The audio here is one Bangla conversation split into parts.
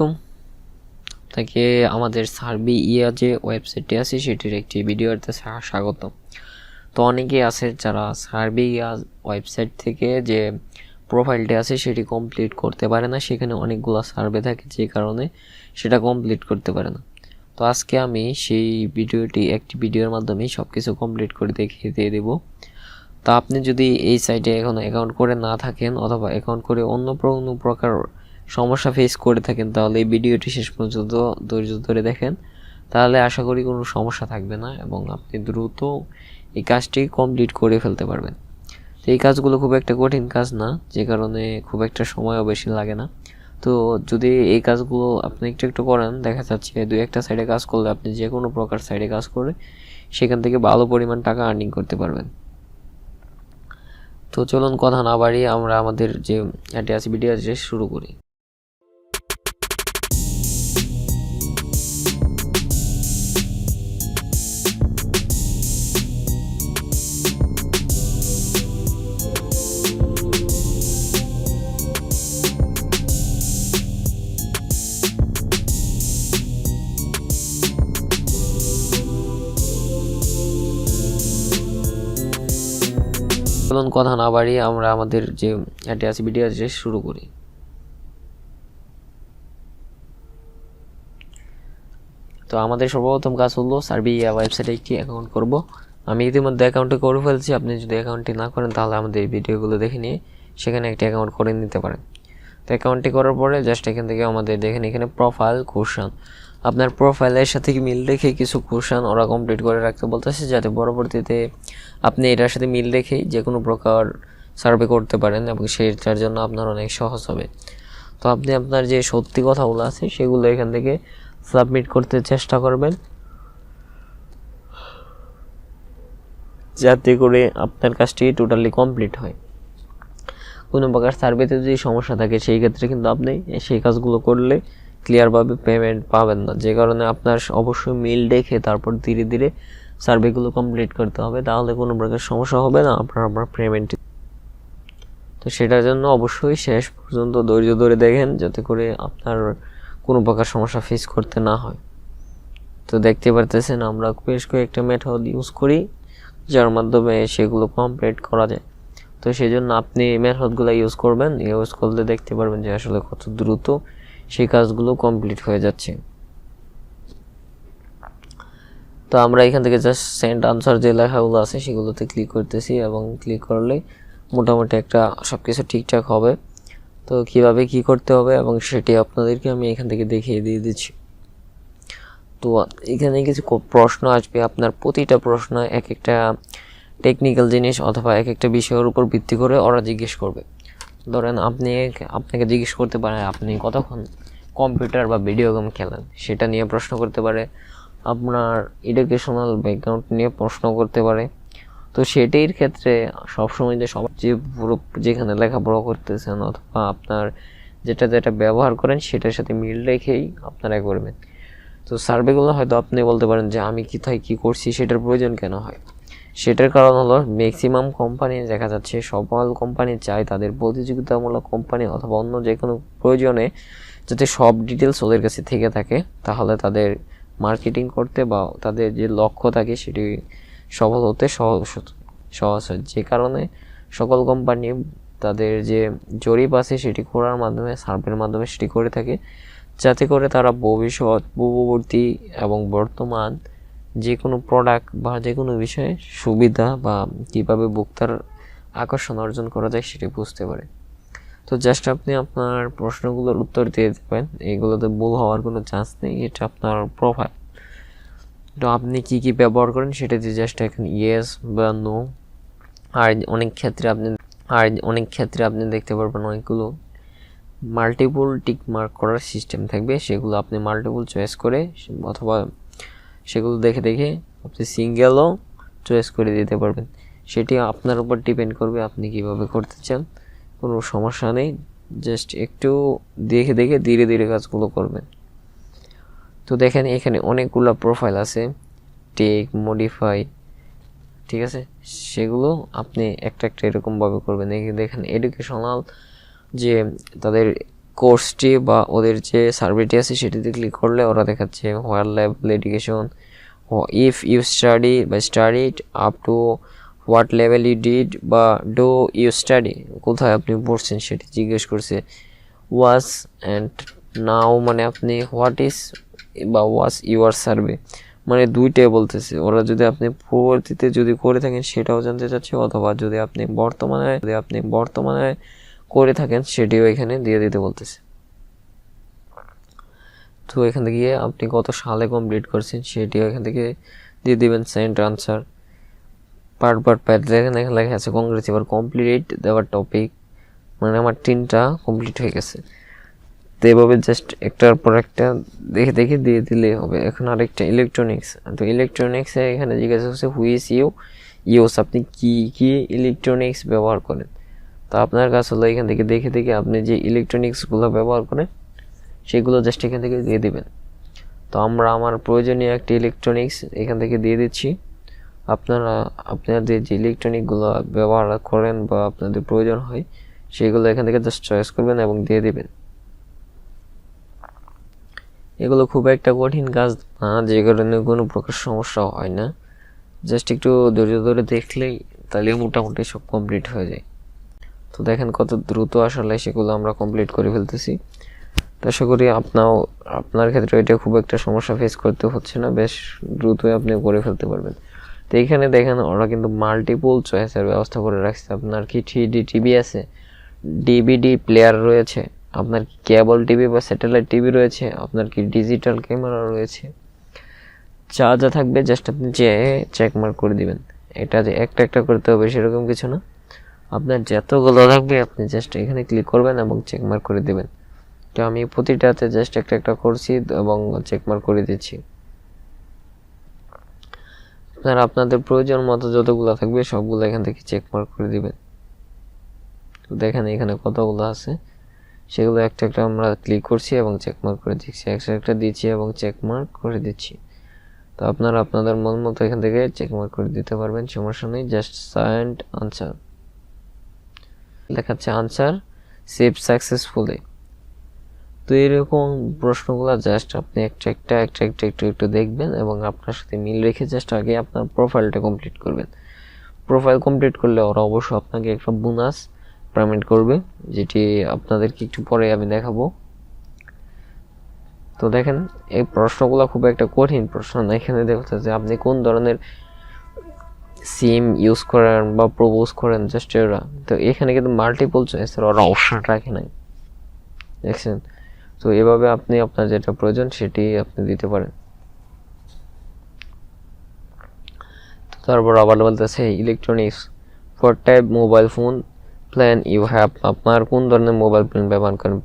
আলাইকুম। আপনাকে আমাদের সার্ভি ইয়া যে ওয়েবসাইটটি আছে, সেটির একটি ভিডিওতে স্বা- স্বাগত তো অনেকেই আছে যারা সার্ভি ইয়া ওয়েবসাইট থেকে যে প্রোফাইলটি আছে, সেটি কমপ্লিট করতে পারে না। সেখানে অনেকগুলো সার্ভে থাকে, যে কারণে সেটা কমপ্লিট করতে পারে না। তো আজকে আমি সেই ভিডিওটি, একটি ভিডিওর মাধ্যমে সব কিছু কমপ্লিট করে দেখিয়ে দিয়ে দেবো। তা আপনি যদি এই সাইটে এখন অ্যাকাউন্ট করে না থাকেন, অথবা অ্যাকাউন্ট করে অন্য কোনো প্রকার সমস্যা ফেস করে থাকেন, তাহলে এই ভিডিওটি শেষ পর্যন্ত ধৈর্য ধরে দেখেন। তাহলে আশা করি কোনো সমস্যা থাকবে না এবং আপনি দ্রুত এই কাজটি কমপ্লিট করে ফেলতে পারবেন। তো এই কাজগুলো খুব একটা কঠিন কাজ না, যে কারণে খুব একটা সময়ও বেশি লাগে না। তো যদি এই কাজগুলো আপনি একটু একটু করেন, দেখা যাচ্ছে দুই একটা সাইডে কাজ করলে আপনি যে কোনো প্রকার সাইডে কাজ করে সেখান থেকে ভালো পরিমাণ টাকা আর্নিং করতে পারবেন। তো চলুন কথা না বাড়িয়ে আমরা আমাদের যে আছে ভিডিও আছে, শুরু করি। চলুন কথা না বাড়িয়ে আমরা আমাদের যে অ্যাডে আছে শুরু করি। তো আমাদের সর্বপ্রথম কাজ হলো সার্বিয়া ওয়েবসাইটে একটি অ্যাকাউন্ট করব। আমি ইতিমধ্যে অ্যাকাউন্টে করে ফেলছি, আপনি যদি অ্যাকাউন্টটি না করেন তাহলে আমাদের এই ভিডিওগুলো দেখে নিয়ে সেখানে একটি অ্যাকাউন্ট করে নিতে পারেন। তো অ্যাকাউন্টটি করার পরে জাস্ট এখান থেকে আমাদের দেখেন এখানে প্রোফাইল কোশ্চান আপনার প্রোফাইলের সাথে মিল রেখে কিছু কোশ্চান ওরা কমপ্লিট করে রাখতে বলতেছে, যাতে পরবর্তীতে আপনি এটার সাথে মিল রেখেই যে কোনো প্রকার সার্ভে করতে পারেন এবং সেটার জন্য আপনার অনেক সহজ হবে। তো আপনি আপনার যে সত্যি কথাগুলো আছে, সেগুলো এখান থেকে সাবমিট করতে চেষ্টা করবেন। যাতে করে আপনার কাজটি টোটালি কমপ্লিট হয়। কোনো প্রকার সার্ভেতে যদি সমস্যা থাকে, সেই ক্ষেত্রে কিন্তু আপনি সেই কাজগুলো করলে ক্লিয়ারভাবে পেমেন্ট পাবেন না। যে কারণে আপনার অবশ্যই মিল দেখে তারপর ধীরে ধীরে সার্ভেগুলো কমপ্লিট করতে হবে। তাহলে কোনো প্রকার সমস্যা হবে না আপনার আপনার পেমেন্ট তো সেটার জন্য অবশ্যই শেষ পর্যন্ত ধৈর্য ধরে দেখেন যাতে করে আপনার কোনো প্রকার সমস্যা ফেস করতে না হয়। তো দেখতে পারতেছেন আমরা বেশ কয়েকটা মেথড ইউজ করি, যার মাধ্যমে সেগুলো কমপ্লিট করা যায়। তো সেই জন্য আপনি মেথডগুলো ইউজ করবেন। ইউজ করলে দেখতে পারবেন যে আসলে কত দ্রুত সেই কাজগুলো কমপ্লিট হয়ে যাচ্ছে। তো আমরা এখান থেকে জাস্ট সেন্ড আনসার যে লেখাগুলো আছে সেগুলোতে ক্লিক করতেছি এবং ক্লিক করলে মোটামুটি একটা সব কিছু ঠিকঠাক হবে। তো কীভাবে কি করতে হবে এবং সেটি আপনাদেরকে আমি এখান থেকে দেখিয়ে দিয়ে দিচ্ছি। তো এখানে কিছু প্রশ্ন আসবে। আপনার প্রতিটা প্রশ্ন এক একটা টেকনিক্যাল জিনিস অথবা এক একটা বিষয়ের উপর ভিত্তি করে ওরা জিজ্ঞেস করবে। ধরেন আপনি আপনাকে জিজ্ঞেস করতে পারে, আপনি কতক্ষণ কম্পিউটার বা ভিডিও গেম খেলেন? সেটা নিয়ে প্রশ্ন করতে পারে। আপনার এডুকেশনাল ব্যাকগ্রাউন্ড নিয়ে প্রশ্ন করতে পারে। তো সেটির ক্ষেত্রে সবসময় যে সব যে পুরো যেখানে লেখাপড়া করতেছেন অথবা আপনার যেটা যেটা ব্যবহার করেন, সেটার সাথে মিল রেখেই আপনারা করবেন। তো সার্ভেগুলো হয়তো আপনি বলতে পারেন যে, আমি কোথায় কী করছি? সেটার প্রয়োজন কেন হয়? সেটার কারণ হলো ম্যাক্সিমাম কোম্পানি দেখা যাচ্ছে সকল কোম্পানি চায় তাদের প্রতিযোগিতামূলক কোম্পানি অথবা অন্য যে কোনো প্রয়োজনে যাতে সব ডিটেলস ওদের কাছে থেকে থাকে, তাহলে তাদের মার্কেটিং করতে বা তাদের যে লক্ষ্য থাকে সেটি সফল হতে সহজ সহজ হয়। যে কারণে সকল কোম্পানি তাদের যে জরিপ আছে সেটি করার মাধ্যমে সার্ভের মাধ্যমে সেটি করে থাকে। যাতে করে তারা ভবিষ্যৎ, পূর্ববর্তী এবং বর্তমান যে কোনো প্রোডাক্ট বা যে কোনো বিষয়ে সুবিধা বা কীভাবে ভোক্তার আকর্ষণ অর্জন করা যায় সেটি বুঝতে পারে। তো জাস্ট আপনি আপনার প্রশ্নগুলোর উত্তর দিয়ে দেবেন, এগুলোতে ভুল হওয়ার কোনো চান্স নেই, এটা আপনার প্রোফাইল তো আপনি কি কি ব্যবহার করেন সেটা দিয়ে জাস্ট এখন ইয়েস বা নো আর অনেক ক্ষেত্রে আপনি, আর অনেক ক্ষেত্রে আপনি দেখতে পারবেন অনেকগুলো মাল্টিপল টিক মার্ক করার সিস্টেম থাকবে, সেগুলো আপনি মাল্টিপল চয়েস করে, অথবা সেগুলো দেখে দেখে আপনি সিঙ্গেলও চয়েস করে দিতে পারবেন। সেটি আপনার উপর ডিপেন্ড করবে আপনি কীভাবে করতে চান। কোনো সমস্যা নেই জাস্ট একটু দেখে দেখে ধীরে ধীরে কাজগুলো করবেন। তো দেখেন এখানে অনেকগুলো প্রোফাইল আছে টেক মডিফাই ঠিক আছে? সেগুলো আপনি একটা একটা এরকমভাবে করবেন। দেখেন এডুকেশনাল যে তাদের কোর্সটি বা ওদের যে সার্ভেটি আছে সেটিতে ক্লিক করলে ওরা দেখাচ্ছে where level education if you study বা studied up to what level you did বা ডো ইউ স্টাডি কোথায় আপনি পড়ছেন সেটি জিজ্ঞেস করছে। ওয়াস অ্যান্ড নাও মানে আপনি হোয়াট ইজ বা ওয়াস ইউর সার্ভে মানে দুইটাই বলতেছে। ওরা যদি আপনি পরবর্তীতে যদি করে থাকেন সেটাও জানতে চাচ্ছে অথবা যদি আপনি বর্তমানে, যদি আপনি বর্তমানে করে থাকেন, সেটিও এখানে দিয়ে দিতে বলতেছে। তো এখান থেকে গিয়ে আপনি কত সালে কমপ্লিট করছেন সেটিও এখান থেকে দিয়ে দিবেন send answer part part part এখানে লেখা আছে কংগ্রেস এবার কমপ্লিট দেওয়ার টপিক মানে আমার তিনটা কমপ্লিট হয়ে গেছে। তো এভাবে জাস্ট একটার পর একটা দেখে দেখে দিয়ে দিলেই হবে। এখন আরেকটা ইলেকট্রনিক্স তো ইলেকট্রনিক্সে এখানে জিজ্ঞাসা করছে হুইস ইউ ইউস আপনি কী কী ইলেকট্রনিক্স ব্যবহার করেন? তো আপনার কাছে হলো এখান থেকে দেখে দেখে আপনি যে ইলেকট্রনিক্সগুলো ব্যবহার করেন, সেগুলো জাস্ট এখান থেকে দিয়ে দিবেন। তো আমরা আমার প্রয়োজনীয় একটি ইলেকট্রনিক্স এখান থেকে দিয়ে দিচ্ছি। আপনারা, আপনাদের যে ইলেকট্রনিকগুলো ব্যবহার করেন বা আপনাদের প্রয়োজন হয়, সেগুলো এখান থেকে জাস্ট চয়েস করবেন এবং দিয়ে দিবেন। এগুলো খুব একটা কঠিন কাজ না, যে কারণে কোনো প্রকার সমস্যা হয় না। জাস্ট একটু ধৈর্য ধরে দেখলেই তাহলে মোটামুটি সব কমপ্লিট হয়ে যায়। তো দেখেন কত দ্রুত আসলে সেগুলো আমরা কমপ্লিট করে ফেলতেছি। তো আশা করি আপনাও, আপনার ক্ষেত্রে এটা খুব একটা সমস্যা ফেস করতে হচ্ছে না, বেশ দ্রুতই আপনি করে ফেলতে পারবেন। তো এইখানে দেখেন, ওরা কিন্তু মাল্টিপল চয়েসের ব্যবস্থা করে রাখছে। আপনার কি থ্রি ডি টিভি আছে? ডিভিডি প্লেয়ার রয়েছে। আপনার কেবল টিভি বা স্যাটেলাইট টিভি রয়েছে? আপনার কি ডিজিটাল ক্যামেরা রয়েছে? যা যা থাকবে জাস্ট আপনি যে চেক মার্ক করে দিবেন। এটা যে একটা একটা করতে হবে সেরকম কিছু না। আপনার যতগুলো থাকবে আপনি জাস্ট এখানে ক্লিক করবেন এবং চেক মার্ক করে দেবেন। তো আমি প্রতিটাতে জাস্ট একটা একটা করছি এবং চেক মার্ক করে দিচ্ছি। আপনারা আপনাদের প্রয়োজন মতো যতগুলো থাকবে, সবগুলো এখান থেকে চেক মার্ক করে দিবেন। তো দেখেন এখানে কতগুলো আছে। সেগুলো একটা একটা আমরা ক্লিক করছি এবং চেক মার্ক করে দিচ্ছি। একটা একটা দিচ্ছি এবং চেক মার্ক করে দিচ্ছি। তো আপনারা আপনাদের মন মতো এখান থেকে চেক মার্ক করে দিতে পারবেন, সমস্যা নেই জাস্ট সায়েন্ট আনসার লেখাচ্ছে আনসার সেভ সাকসেসফুলি তো এরকম প্রশ্নগুলো জাস্ট আপনি একটা একটা একটা একটা, একটু একটু দেখবেন এবং আপনার সাথে মিল রেখে জাস্ট আগে আপনার প্রোফাইলটা কমপ্লিট করবেন। প্রোফাইল কমপ্লিট করলে ওরা অবশ্যই আপনাকে একটা বোনাস পেমেন্ট করবে, যেটি আপনাদেরকে একটু পরে আমি দেখাবো। তো দেখেন, এই প্রশ্নগুলো খুব একটা কঠিন প্রশ্ন না। এখানে দেখা যে আপনি কোন ধরনের সিম ইউজ করেন বা প্রপোজ করেন জাস্ট এরা। তো এখানে কিন্তু মাল্টিপল চয়েসের ওরা অপশন রাখে নাই। দেখছেন? তো এভাবে আপনি আপনার যেটা প্রয়োজন সেটি আপনি দিতে পারেন। তারপর আবার বলতেছে electronics for type mobile phone plan you have আপনার কোন ধরনের মোবাইল প্ল্যান ব্যবহার করেন?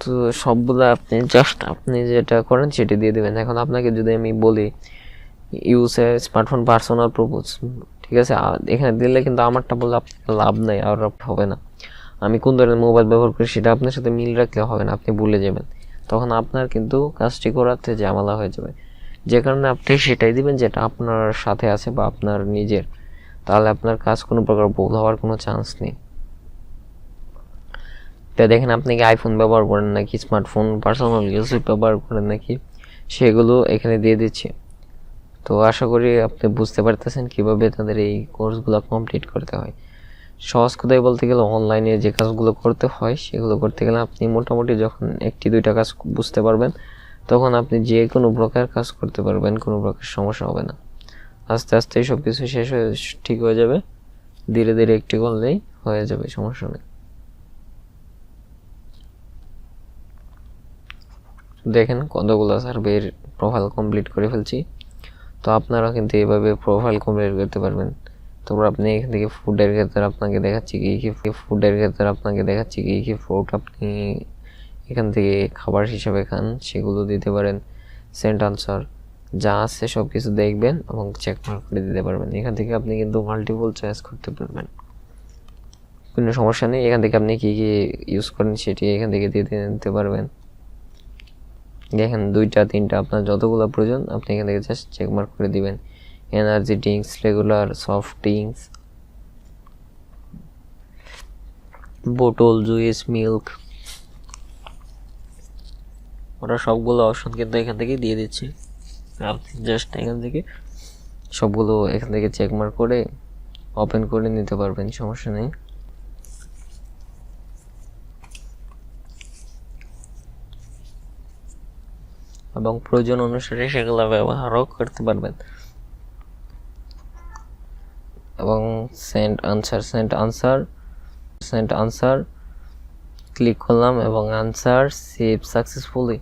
তো সবগুলো আপনি জাস্ট আপনি যেটা করেন সেটি দিয়ে দেবেন। এখন আপনাকে যদি আমি বলি use a smartphone personal purpose ঠিক আছে? এখানে দিলে কিন্তু আমারটা বললে আপনার লাভ নাই, আর হবে না। আমি কোন ধরনের মোবাইল ব্যবহার করি সেটা আপনার সাথে মিল রাখলে হবে না, আপনি ভুলে যাবেন। তখন আপনার কিন্তু কাজটি করাতে ঝামেলা হয়ে যাবে। যে কারণে আপনি সেটাই দিবেন যেটা আপনার সাথে আছে বা আপনার নিজের। তাহলে আপনার কাজ কোনো প্রকার ভুল হওয়ার কোনো চান্স নেই। তো দেখেন, আপনি কি আইফোন ব্যবহার করেন নাকি? স্মার্টফোন পার্সোনাল ইউজ ব্যবহার করেন নাকি? সেগুলো এখানে দিয়ে দিচ্ছি। তো আশা করি আপনি বুঝতে পারতেছেন কীভাবে তাদের এই কোর্সগুলো কমপ্লিট করতে হয়। সহজ কথাই বলতে গেলে অনলাইনে যে কাজগুলো করতে হয়, সেগুলো করতে গেলে আপনি মোটামুটি যখন একটি, দুইটা কাজ বুঝতে পারবেন, তখন আপনি যে কোনো প্রকার কাজ করতে পারবেন, কোনো প্রকার সমস্যা হবে না। আস্তে আস্তে সব কিছু শেষ হয়ে ঠিক হয়ে যাবে, ধীরে ধীরে একটি করলেই হয়ে যাবে, সমস্যা নেই। দেখেন কতগুলো সার্ভের প্রোফাইল কমপ্লিট করে ফেলছি। তো আপনারা কিন্তু এইভাবে প্রোফাইল কমপ্লিট করতে পারবেন। তারপর আপনি এখান থেকে ফুডের ক্ষেত্রে আপনাকে দেখাচ্ছি কি কি ফুডের ক্ষেত্রে আপনাকে দেখাচ্ছি কি কি ফুড আপনি এখান থেকে খাবার হিসাবে খান, সেগুলো দিতে পারেন। সেন্ট আনসার যা আছে সব কিছু দেখবেন এবং চেক মার্ক করে দিতে পারবেন। এখান থেকে আপনি কিন্তু মাল্টিপল চয়েস করতে পারবেন। কোনো সমস্যা নেই, এখান থেকে আপনি কী কী ইউজ করেন সেটি এখান থেকে দিয়ে দিতে পারবেন। দেখেন দুইটা, তিনটা, আপনার যতগুলো প্রয়োজন, আপনি এখান থেকে জাস্ট চেকমার্ক করে দিবেন। Energy drinks regular soft drinks bottle juice milk ওরা সবগুলো অপশন কিন্তু এখান থেকে দিয়ে দিচ্ছে। আপনি জাস্ট এখান থেকে সবগুলো এখান থেকে চেকমার্ক করে ওপেন করে নিতে পারবেন, সমস্যা নেই। এবং প্রয়োজন অনুসারে সেগুলো ব্যবহারও করতে পারবেন। এবং send answer send answer send answer click করলাম এবং আনসার সেভ সাকসেসফুলি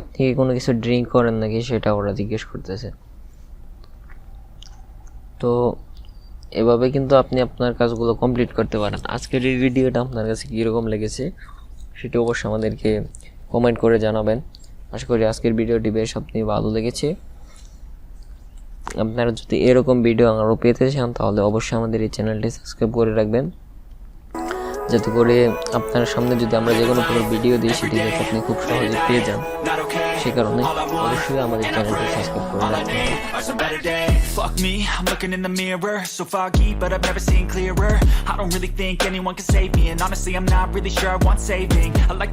আপনি কি কোনো কিছু ড্রিঙ্ক করেন নাকি সেটা ওরা জিজ্ঞেস করতেছে। তো এভাবে কিন্তু আপনি আপনার কাজগুলো কমপ্লিট করতে পারেন। আজকের এই ভিডিওটা আপনার কাছে কীরকম লেগেছে, সেটা অবশ্যই আমাদেরকে কমেন্ট করে জানাবেন আশা করি আজকের ভিডিওটি বেশ আপনি ভালো লেগেছে আপনারা যদি এরকম ভিডিও আরও পেতে চান তাহলে অবশ্যই আমাদের এই চ্যানেলটি সাবস্ক্রাইব করে রাখবেন যাতে করে আপনার সামনে যদি আমরা যে কোনো ভিডিও দিই সেটি যাতে আপনি খুব সহজে পেয়ে যান সে কারণে অবশ্যই আমাদের চ্যানেলটি সাবস্ক্রাইব করে. Fuck me, I'm looking in the mirror. So foggy, but I've never seen clearer. I don't really think anyone can save me, and honestly, I'm not really sure I want saving. I like to